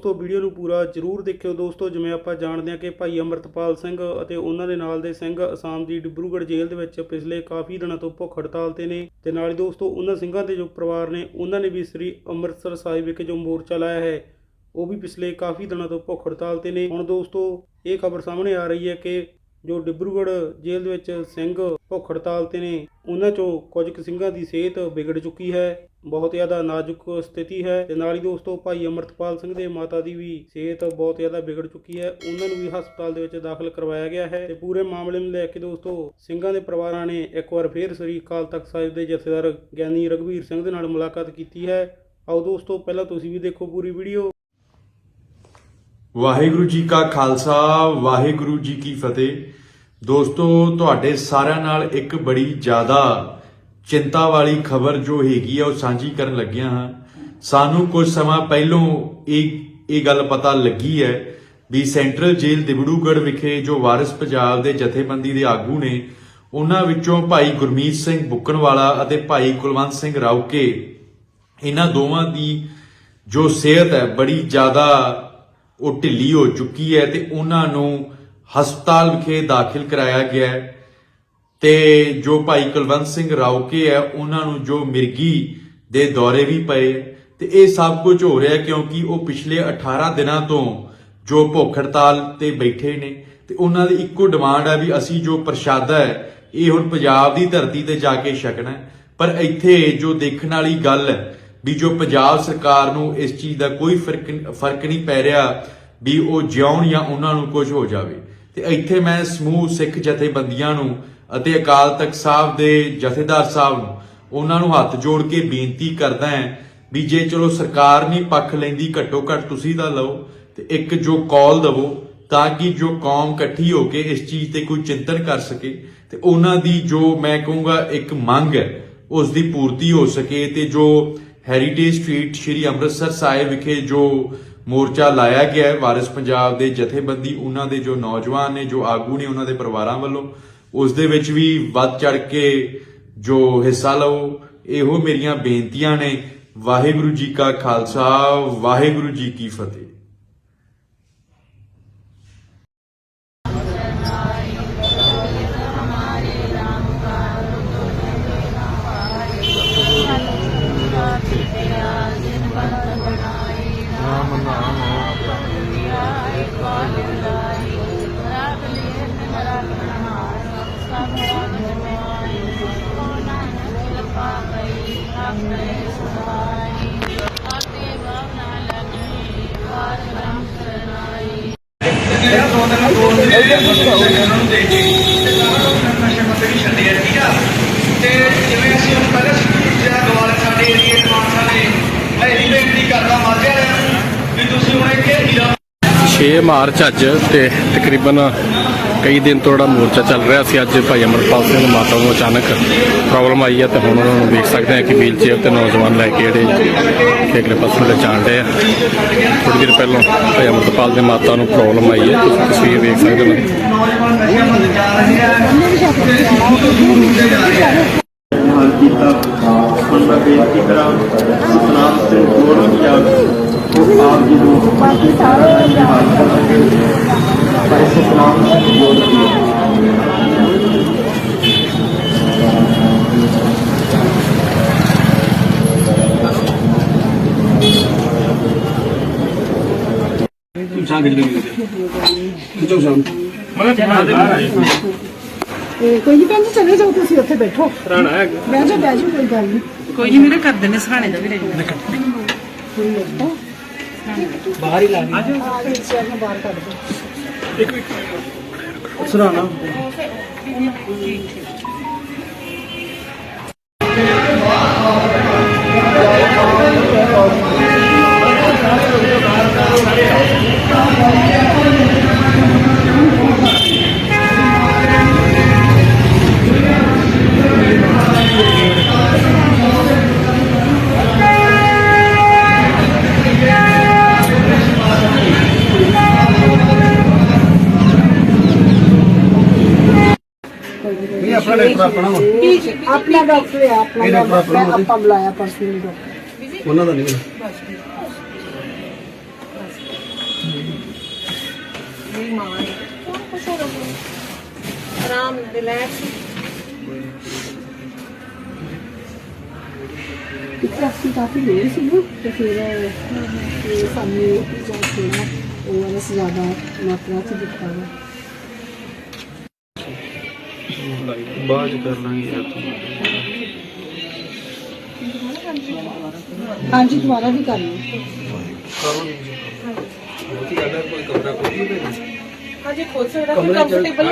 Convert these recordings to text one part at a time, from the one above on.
ਦੋਸਤੋ ਵੀਡੀਓ ਨੂੰ ਪੂਰਾ ਜਰੂਰ ਦੇਖਿਓ ਦੋਸਤੋ। ਜਿਵੇਂ ਆਪਾਂ ਜਾਣਦੇ ਹਾਂ ਕਿ ਭਾਈ ਅਮਰਤਪਾਲ ਸਿੰਘ ਅਤੇ ਉਹਨਾਂ ਦੇ ਨਾਲ ਦੇ ਸਿੰਘ ਅਸਾਮ ਦੀ ਡਿਬਰੂਗੜ੍ਹ ਜੇਲ੍ਹ ਦੇ ਵਿੱਚ ਪਿਛਲੇ ਕਾਫੀ ਦਿਨਾਂ ਤੋਂ ਭੁੱਖ ਹੜਤਾਲ ਤੇ ਨੇ। ਤੇ ਨਾਲ ਹੀ ਦੋਸਤੋ, ਉਹਨਾਂ ਸਿੰਘਾਂ ਦੇ ਜੋ ਪਰਿਵਾਰ ਨੇ, ਉਹਨਾਂ ਨੇ ਵੀ ਸ੍ਰੀ ਅੰਮ੍ਰਿਤਸਰ ਸਾਹਿਬ ਵਿਖੇ ਜੋ ਮੋਰਚਾ ਲਾਇਆ ਹੈ, ਉਹ ਵੀ ਪਿਛਲੇ ਕਾਫੀ ਦਿਨਾਂ ਤੋਂ ਭੁੱਖ ਹੜਤਾਲ ਤੇ ਨੇ। ਹੁਣ ਦੋਸਤੋ, ਇਹ ਖਬਰ ਸਾਹਮਣੇ ਆ ਰਹੀ ਹੈ ਕਿ ਜੋ ਡਿਬਰੂਗੜ੍ਹ ਜੇਲ੍ਹ ਦੇ ਵਿੱਚ ਸਿੰਘ ਭੁੱਖ ਹੜਤਾਲ ਤੇ ਨੇ, ਉਹਨਾਂ ਚੋਂ ਕੁਝ ਕੁ ਸਿੰਘਾਂ ਦੀ ਸਿਹਤ ਵਿਗੜ ਚੁੱਕੀ ਹੈ। ਬਹੁਤ ਜ਼ਿਆਦਾ ਨਾਜ਼ੁਕ ਸਥਿਤੀ ਹੈ ਤੇ ਨਾਲ ਹੀ ਦੋਸਤੋ ਭਾਈ ਅਮਰਤਪਾਲ ਸਿੰਘ ਦੇ ਮਾਤਾ ਦੀ ਵੀ ਸਿਹਤ ਬਹੁਤ ਜ਼ਿਆਦਾ ਵਿਗੜ ਚੁੱਕੀ ਹੈ। ਉਹਨਾਂ ਨੂੰ ਵੀ ਹਸਪਤਾਲ ਦੇ ਵਿੱਚ ਦਾਖਲ ਕਰਵਾਇਆ ਗਿਆ ਹੈ ਤੇ ਪੂਰੇ ਮਾਮਲੇ ਨੂੰ ਲੈ ਕੇ ਦੋਸਤੋ ਸਿੰਘਾਂ ਦੇ ਪਰਿਵਾਰਾਂ ਨੇ ਇੱਕ ਵਾਰ ਫੇਰ ਸ੍ਰੀ ਅਕਾਲ ਤਖਤ ਸਾਹਿਬ ਦੇ ਜਥੇਦਾਰ ਗਿਆਨੀ ਰਘਵੀਰ ਸਿੰਘ ਦੇ ਨਾਲ ਮੁਲਾਕਾਤ ਕੀਤੀ ਹੈ। ਆਓ ਦੋਸਤੋ ਪਹਿਲਾਂ ਤੁਸੀਂ ਵੀ ਦੇਖੋ ਪੂਰੀ ਵੀਡੀਓ। ਵਾਹਿਗੁਰੂ ਜੀ ਕਾ ਖਾਲਸਾ, ਵਾਹਿਗੁਰੂ ਜੀ ਕੀ ਫਤਿਹ। ਦੋਸਤੋ ਤੁਹਾਡੇ ਸਾਰਿਆਂ ਨਾਲ ਇੱਕ ਬੜੀ ਜ਼ਿਆਦਾ ਚਿੰਤਾ ਵਾਲੀ ਖਬਰ ਜੋ ਹੈਗੀ ਆ, ਉਹ ਸਾਂਝੀ ਕਰਨ ਲੱਗਿਆ ਹਾਂ। ਸਾਨੂੰ ਕੁਝ ਸਮਾਂ ਪਹਿਲੋਂ ਇਹ ਇਹ ਗੱਲ ਪਤਾ ਲੱਗੀ ਹੈ ਵੀ ਸੈਂਟਰਲ ਜੇਲ੍ਹ ਦਿਬੜੂਗੜ੍ਹ ਵਿਖੇ ਜੋ ਵਾਰਿਸ ਪੰਜਾਬ ਦੇ ਜਥੇਬੰਦੀ ਦੇ ਆਗੂ ਨੇ, ਉਹਨਾਂ ਵਿੱਚੋਂ ਭਾਈ ਗੁਰਮੀਤ ਸਿੰਘ ਬੁੱਕਣਵਾਲਾ ਅਤੇ ਭਾਈ ਕੁਲਵੰਤ ਸਿੰਘ ਰਾਉਕੇ ਇਹਨਾਂ ਦੋਵਾਂ ਦੀ ਜੋ ਸਿਹਤ ਹੈ, ਬੜੀ ਜ਼ਿਆਦਾ ਉਹ ਢਿੱਲੀ ਹੋ ਚੁੱਕੀ ਹੈ ਤੇ ਉਹਨਾਂ ਨੂੰ ਹਸਪਤਾਲ ਵਿਖੇ ਦਾਖਲ ਕਰਾਇਆ ਗਿਆ ਹੈ। ਤੇ ਜੋ ਭਾਈ ਕੁਲਵੰਤ ਸਿੰਘ ਰਾਉਕੇ ਹੈ, ਉਹਨਾਂ ਨੂੰ ਜੋ ਮਿਰਗੀ ਦੇ ਦੌਰੇ ਵੀ ਪਏ ਹੈ, ਤੇ ਇਹ ਸਭ ਕੁਝ ਹੋ ਰਿਹਾ ਕਿਉਂਕਿ ਉਹ ਪਿਛਲੇ 18 ਦਿਨਾਂ ਤੋਂ ਜੋ ਭੁੱਖ ਹੜਤਾਲ ਤੇ ਬੈਠੇ ਨੇ, ਤੇ ਉਹਨਾਂ ਦੀ ਇੱਕੋ ਡਿਮਾਂਡ ਹੈ ਵੀ ਅਸੀਂ ਜੋ ਪ੍ਰਸ਼ਾਦਾ ਹੈ, ਇਹ ਹੁਣ ਪੰਜਾਬ ਦੀ ਧਰਤੀ ਤੇ ਜਾ ਕੇ ਛਕਣਾ ਪਰ ਇੱਥੇ ਜੋ ਦੇਖਣ ਵਾਲੀ ਗੱਲ ਹੈ ਵੀ ਜੋ ਪੰਜਾਬ ਸਰਕਾਰ ਨੂੰ ਇਸ ਚੀਜ਼ ਦਾ ਕੋਈ ਫ਼ਰਕ ਫ਼ਰਕ ਨਹੀਂ ਪੈ ਰਿਹਾ ਵੀ ਉਹ ਜਿਉਣ ਜਾਂ ਉਹਨਾਂ ਨੂੰ ਕੁਝ ਹੋ ਜਾਵੇ, ਤੇ ਇੱਥੇ ਮੈਂ ਸਮੂਹ ਸਿੱਖ ਜਥੇਬੰਦੀਆਂ ਨੂੰ ਅਤੇ ਅਕਾਲ ਤਖਤ ਸਾਹਿਬ ਦੇ ਜਥੇਦਾਰ ਸਾਹਿਬ ਨੂੰ ਉਹਨਾਂ ਨੂੰ ਹੱਥ ਜੋੜ ਕੇ ਬੇਨਤੀ ਕਰਦਾ ਹਾਂ ਵੀ ਜੇ ਚਲੋ ਸਰਕਾਰ ਨਹੀਂ ਪੱਖ ਲੈਂਦੀ ਘੱਟੋ ਘੱਟ ਤੁਸੀਂ ਤਾਂ ਲਓ ਤੇ ਇੱਕ ਜੋ ਕਾਲ ਦਵੋ ਤਾਂ ਕਿ ਜੋ ਕੌਮ ਇਕੱਠੀ ਹੋ ਕੇ ਇਸ ਚੀਜ਼ ਤੇ ਕੋਈ ਚਿੰਤਨ ਕਰ ਸਕੇ ਤੇ ਉਹਨਾਂ ਦੀ ਜੋ ਮੈਂ ਕਹੂੰਗਾ ਇੱਕ ਮੰਗ ਹੈ, ਉਸ ਦੀ ਪੂਰਤੀ ਹੋ ਸਕੇ ਤੇ ਜੋ ਹੈਰੀਟੇਜ ਸਟਰੀਟ ਸ਼੍ਰੀ ਅੰਮ੍ਰਿਤਸਰ ਸਾਹਿਬ ਵਿਖੇ ਜੋ ਮੋਰਚਾ ਲਾਇਆ ਗਿਆ ਹੈ, ਵਾਰਿਸ ਪੰਜਾਬ ਦੇ ਜਥੇਬੰਦੀ, ਉਹਨਾਂ ਦੇ ਜੋ ਨੌਜਵਾਨ ਨੇ, ਜੋ ਆਗੂ ਨੇ ਉਹਨਾਂ ਦੇ ਪਰਿਵਾਰਾਂ ਵੱਲੋਂ ਉਸ ਦੇ ਵਿੱਚ ਵੀ ਵੱਧ ਚੜ ਕੇ ਜੋ ਹਿੱਸਾ ਲਓ, ਇਹੋ ਮੇਰੀਆਂ ਬੇਨਤੀਆਂ ਨੇ। ਵਾਹਿਗੁਰੂ ਜੀ ਕਾ ਖਾਲਸਾ, ਵਾਹਿਗੁਰੂ ਜੀ ਕੀ ਫਤਿਹ। 6 ਮਾਰਚ ਅੱਜ ਤੇ ਤਕਰੀਬਨ ਕਈ ਦਿਨ ਤੋਂ ਜਿਹੜਾ ਮੋਰਚਾ ਚੱਲ ਰਿਹਾ ਸੀ, ਅੱਜ ਭਾਈ ਅਮਰਪਾਲ ਸਿੰਘ ਮਾਤਾ ਨੂੰ ਅਚਾਨਕ ਪ੍ਰੋਬਲਮ ਆਈ ਹੈ ਤੇ ਹੁਣ ਉਹਨਾਂ ਨੂੰ ਦੇਖ ਸਕਦੇ ਹਾਂ ਕਿ ਵੀਲ ਚੇਅਰ ਤੇ ਨੌਜਵਾਨ ਲੈ ਕੇ ਜਿਹੜੇ ਅਗਲੇ ਪਾਸੇ ਲੈ ਜਾਣ ਰਹੇ ਆ। ਥੋੜੀ ਦੇਰ ਪਹਿਲਾਂ ਭਾਈ ਅਮਰਪਾਲ ਦੇ ਮਾਤਾ ਨੂੰ ਪ੍ਰੋਬਲਮ ਆਈ ਹੈ, ਤੁਸੀਂ ਤਸਵੀਰ ਵੇਖ ਸਕਦੇ ਹੋ। ਹਾਲ ਕੀਤਾ ਹੁਣ ਬੇਨਤੀ ਕਰਾਂ ਸਤਨਾਮ ਸਿੰਘ ਗੋਰਵ ਜੀ ਆਪ ਜੀ ਨੂੰ ਬਾਕੀ ਸਾਰੇ ਹਾਲ ਕਰ ਸਕੇ ਪਰ ਕੋਈ ਨਹੀਂ ਭੈਣ ਚਲੇ ਜਾਓ ਤੁਸੀਂ ਉੱਥੇ ਬੈਠੋ ਰਾਣਾ ਹੈ ਬਹਿ ਜਾਓ ਬਹਿ ਜਾਓ ਕੋਈ ਗੱਲ ਨਹੀਂ ਕੋਈ ਨਹੀਂ ਮੇਰੇ ਕਰਦੇ ਨੇ, ਸਰਾਣੇ ਦਾ ਵੀ ਕੋਈ ਲੱਗਦਾ ਬਾਹਰ ਹੀ ਲਾ ਆ ਜਾਓ ਚੇਅਰ ਨੂੰ ਬਾਹਰ ਕੱਢ ਦਿਓ ਨਹੀਂ ਆਪਣਾ ਡਾਕਟਰ ਆਪਣਾ ਵਾ। ਆਪਣਾ ਡਾਕਟਰ ਹੈ ਆਪਣਾ ਡਾਕਟਰ ਹੈ, ਆਪਾਂ ਬੁਲਾਇਆ ਪਰਸਨਲ ਡਾਕਟਰ ਉਹਨਾਂ ਦਾ ਨਹੀਂ ਮੇਰੀ ਮਾਂ ਹੈ ਕੌਣ ਕੁਛ ਹੋ ਰਿਹਾ ਆਰਾਮ ਨਾਲ ਰਿਲੈਕਸ ਕਿਉਂਕਿ ਅਸੀਂ ਕਾਫੀ ਦੇਰ ਸੀ ਨਾ ਤੇ ਫਿਰ ਤੇ ਸਾਨੂੰ ਜਾਂ ਥੋੜਾ ਉਹ ਵਾਲਾ ਜ਼ਿਆਦਾ ਮਾਤਰਾ ਚ ਦਿੱਤਾ ਵਾ। ਬਾਅਦ ਕਰ ਲਾਂਗੇ ਹਾਂਜੀ ਦੁਬਾਰਾ ਵੀ ਕਰ ਲਓ ਹਾਂਜੀ ਖੋਲ ਸਕਦਾ ਫਿਰ ਕੰਫਰਟੇਬਲ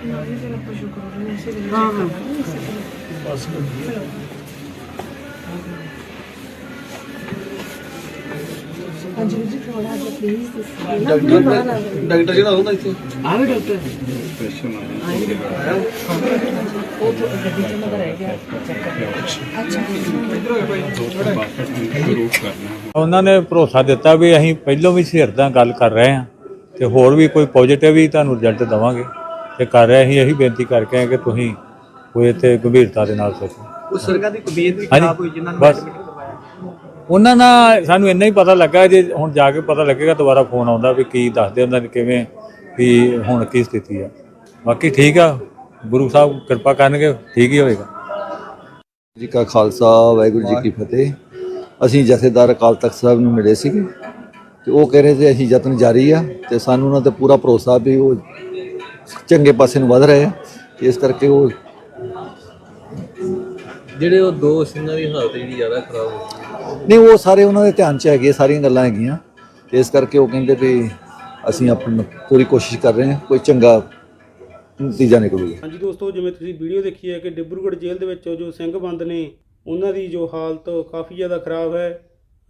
ਹੋ ਜਾਏਗੀ ਨਾ ਹਾਂ ਥੋੜਾ ਜਿਹਾ ਨਾ ਇਹ ਨਹੀਂ ਹੋ। ਜਾਏਗਾ ਬੜਾ ਹੈਲੋ ਨਹੀਂ ਆ ਕਰ ਅਗਲੀ ਚਾਹ ਜੀ ਹਾਂ ਕਰੋ ਸਾਰਾ ਅਗਲੀ ਸਰਾਂ ਹਾਂਜੀ ਵੀਰ ਜੀ ਥੋੜਾ ਜਿਹਾ ਪਲੀਜ਼ ਦੱਸੋ ਨਾ ਪੂਰੀ ਬਾਹਰ ਆ ਜਾਓ ਡਾਕਟਰ ਜਿਹੜਾ ਹੁੰਦਾ ਇੱਥੇ ਉਹਨਾਂ ਨੇ ਭਰੋਸਾ ਦਿੱਤਾ ਵੀ ਅਸੀਂ ਪਹਿਲੋਂ ਵੀ ਸਿਰਦਾਂ ਗੱਲ ਕਰ ਰਹੇ ਹਾਂ ਤੇ ਹੋਰ ਵੀ ਕੋਈ ਪੋਜ਼ਿਟਿਵ ਹੀ ਤੁਹਾਨੂੰ ਰਿਜ਼ਲਟ ਦਵਾਂਗੇ। ਤੇ ਕਰ ਰਹੇ ਅਸੀਂ ਇਹੀ ਬੇਨਤੀ ਕਰਕੇ ਆਏ ਕਿ ਤੁਸੀਂ ਕੋਈ ਇੱਥੇ ਗੰਭੀਰਤਾ ਦੇ ਨਾਲ ਸੋਚੋ। ਉਸ ਸਰਕਾਰ ਦੀ ਤਬੀਅਤ ਵੀ ਖਰਾਬ ਹੋਈ ਜਿਨ੍ਹਾਂ ਨੂੰ ਉਹਨਾਂ ਨਾਲ ਸਾਨੂੰ ਇੰਨਾ ਹੀ ਪਤਾ ਲੱਗਾ ਜੇ ਹੁਣ ਜਾ ਕੇ ਪਤਾ ਲੱਗੇਗਾ ਦੁਬਾਰਾ ਫੋਨ ਆਉਂਦਾ ਵੀ ਕੀ ਦੱਸਦੇ ਉਹਨਾਂ ਨੇ ਕਿਵੇਂ ਵੀ ਹੁਣ ਕੀ ਸਥਿਤੀ ਆ। ਬਾਕੀ ਠੀਕ ਆ ਗੁਰੂ ਸਾਹਿਬ ਕਿਰਪਾ ਕਰਨਗੇ ਠੀਕ ਹੀ ਹੋਏਗਾ। ਜੀ ਕਾ ਖਾਲਸਾ ਵਾਹਿਗੁਰੂ ਜੀ ਕੀ ਫਤਿਹ। ਅਸੀਂ ਜਥੇਦਾਰ ਅਕਾਲ ਤਖਤ ਸਾਹਿਬ ਨੂੰ ਮਿਲੇ ਸੀਗੇ ਤੇ ਉਹ ਕਹਿ ਰਹੇ ਸੀ ਅਸੀਂ ਯਤਨ ਜਾਰੀ ਆ ਤੇ ਸਾਨੂੰ ਉਹਨਾਂ ਤੇ ਪੂਰਾ ਭਰੋਸਾ ਵੀ ਉਹ ਚੰਗੇ ਪਾਸੇ ਨੂੰ ਵਧ ਰਹੇ ਆ। ਇਸ ਕਰਕੇ ਉਹ ਜਿਹੜੇ ਉਹ ਦੋ ਸਿੰਘਾਂ ਦੀ ਹਾਲਤ ਜਿਹੜੀ ਜ਼ਿਆਦਾ ਖਰਾਬ ਹੋ ਗਈ। ਨਹੀਂ ਉਹ ਸਾਰੇ ਉਹਨਾਂ ਦੇ ਧਿਆਨ 'ਚ ਹੈਗੇ ਸਾਰੀਆਂ ਗੱਲਾਂ ਹੈਗੀਆਂ। ਤੇ ਇਸ ਕਰਕੇ ਉਹ ਕਹਿੰਦੇ ਵੀ ਅਸੀਂ ਆਪਣੀ ਪੂਰੀ ਕੋਸ਼ਿਸ਼ ਕਰ ਰਹੇ ਹਾਂ ਕੋਈ ਚੰਗਾ ਨਤੀਜਾ ਨਿਕਲੂਗਾ ਹਾਂਜੀ ਦੋਸਤੋ ਜਿਵੇਂ ਤੁਸੀਂ ਵੀਡੀਓ ਦੇਖੀ ਹੈ ਕਿ ਡਿਬਰੂਗੜ੍ਹ ਜੇਲ੍ਹ ਦੇ ਵਿੱਚ ਜੋ ਸਿੰਘ ਬੰਦ ਨੇ ਉਹਨਾਂ ਦੀ ਜੋ ਹਾਲਤ ਕਾਫੀ ਜ਼ਿਆਦਾ ਖਰਾਬ ਹੈ।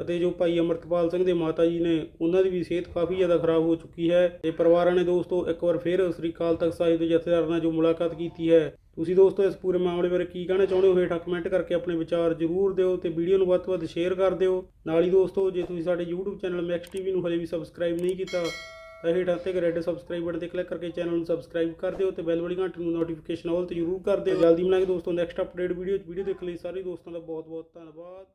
ਅਤੇ ਜੋ ਭਾਈ ਅਮਰਤਪਾਲ ਸਿੰਘ ਦੇ ਮਾਤਾ ਜੀ ਨੇ, ਉਹਨਾਂ ਦੀ ਵੀ ਸਿਹਤ ਕਾਫੀ ਜ਼ਿਆਦਾ ਖਰਾਬ ਹੋ ਚੁੱਕੀ ਹੈ। ਤੇ ਪਰਿਵਾਰਾਂ ਨੇ ਦੋਸਤੋ, ਇੱਕ ਵਾਰ ਫਿਰ ਸ੍ਰੀ ਅਕਾਲ ਤਖਤ ਸਾਹਿਬ ਦੇ ਜਥੇਦਾਰ ਨਾਲ ਜੋ ਮੁਲਾਕਾਤ ਕੀਤੀ ਹੈ। ਤੁਸੀਂ ਦੋਸਤੋ, ਇਸ ਪੂਰੇ ਮਾਮਲੇ ਬਾਰੇ ਕੀ ਕਹਿਣਾ ਚਾਹੁੰਦੇ ਹੋ? ਹੇਠਾਂ ਕਮੈਂਟ ਕਰਕੇ ਆਪਣੇ ਵਿਚਾਰ ਜ਼ਰੂਰ ਦਿਓ ਤੇ ਵੀਡੀਓ ਨੂੰ ਵੱਧ ਤੋਂ ਵੱਧ ਸ਼ੇਅਰ ਕਰ ਦਿਓ। ਨਾਲ ਹੀ ਦੋਸਤੋ, ਜੇ ਤੁਸੀਂ ਸਾਡੇ YouTube ਚੈਨਲ ਮੈਕਸ ਟੀਵੀ ਨੂੰ ਹਜੇ ਵੀ ਸਬਸਕ੍ਰਾਈਬ ਨਹੀਂ ਕੀਤਾ, ਤਾਂ ਹੇਠਾਂ ਤੇ ਰੈੱਡ ਸਬਸਕ੍ਰਾਈਬ ਬਟਨ ਤੇ ਕਲਿੱਕ ਕਰਕੇ ਚੈਨਲ ਨੂੰ ਸਬਸਕ੍ਰਾਈਬ ਕਰ ਦਿਓ ਤੇ ਬੈਲ ਵਾਲੀ ਘੰਟੀ ਨੂੰ ਨੋਟੀਫਿਕੇਸ਼ਨ ਆਲ ਤੇ ਜ਼ਰੂਰ ਕਰ ਦਿਓ। ਜਲਦੀ ਮਿਲਾਂਗੇ ਦੋਸਤੋ ਨੈਕਸਟ ਅਪਡੇਟ ਵੀਡੀਓ ਚ। ਵੀਡੀਓ ਦੇਖਣ ਲਈ ਸਾਰੇ ਦੋਸਤਾਂ ਦਾ ਬਹੁਤ ਬਹੁਤ ਧੰਨਵਾਦ।